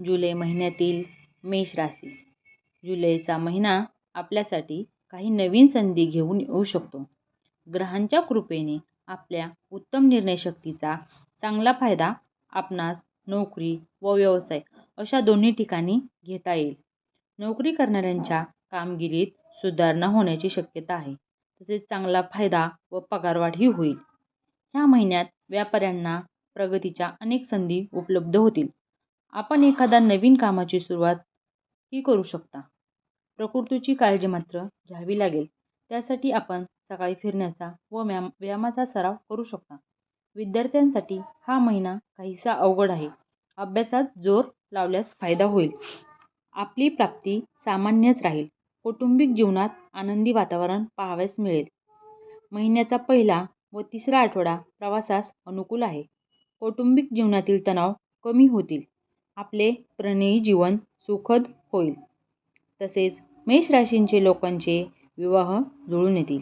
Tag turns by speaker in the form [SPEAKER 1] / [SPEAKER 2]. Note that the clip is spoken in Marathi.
[SPEAKER 1] जुलै महिन्यातील मेष राशी. जुलैचा महिना आपल्यासाठी काही नवीन संधी घेऊन येऊ शकतो. ग्रहांच्या कृपेने आपल्या उत्तम निर्णयशक्तीचा चांगला फायदा आपणास नोकरी व व्यवसाय अशा दोन्ही ठिकाणी घेता येईल. नोकरी करणाऱ्यांच्या कामगिरीत सुधारणा होण्याची शक्यता आहे. तसेच चांगला फायदा व पगारवाढही होईल. ह्या महिन्यात व्यापाऱ्यांना प्रगतीच्या अनेक संधी उपलब्ध होतील. आपण एखादा नवीन कामाची सुरुवात ही करू शकता. प्रकृतीची काळजी मात्र घ्यावी लागेल. त्यासाठी आपण सकाळी फिरण्याचा व व्यायाम व्यायामाचा सराव करू शकता. विद्यार्थ्यांसाठी हा महिना काहीसा अवघड आहे. अभ्यासात जोर लावल्यास फायदा होईल. आपली प्राप्ती सामान्यच राहील. कौटुंबिक जीवनात आनंदी वातावरण पाहावयास मिळेल. महिन्याचा पहिला व तिसरा आठवडा प्रवासास अनुकूल आहे. कौटुंबिक जीवनातील तणाव कमी होतील. आपले प्रणयी जीवन सुखद होईल. तसेच मेष राशींचे लोकांचे विवाह जुळून येतील.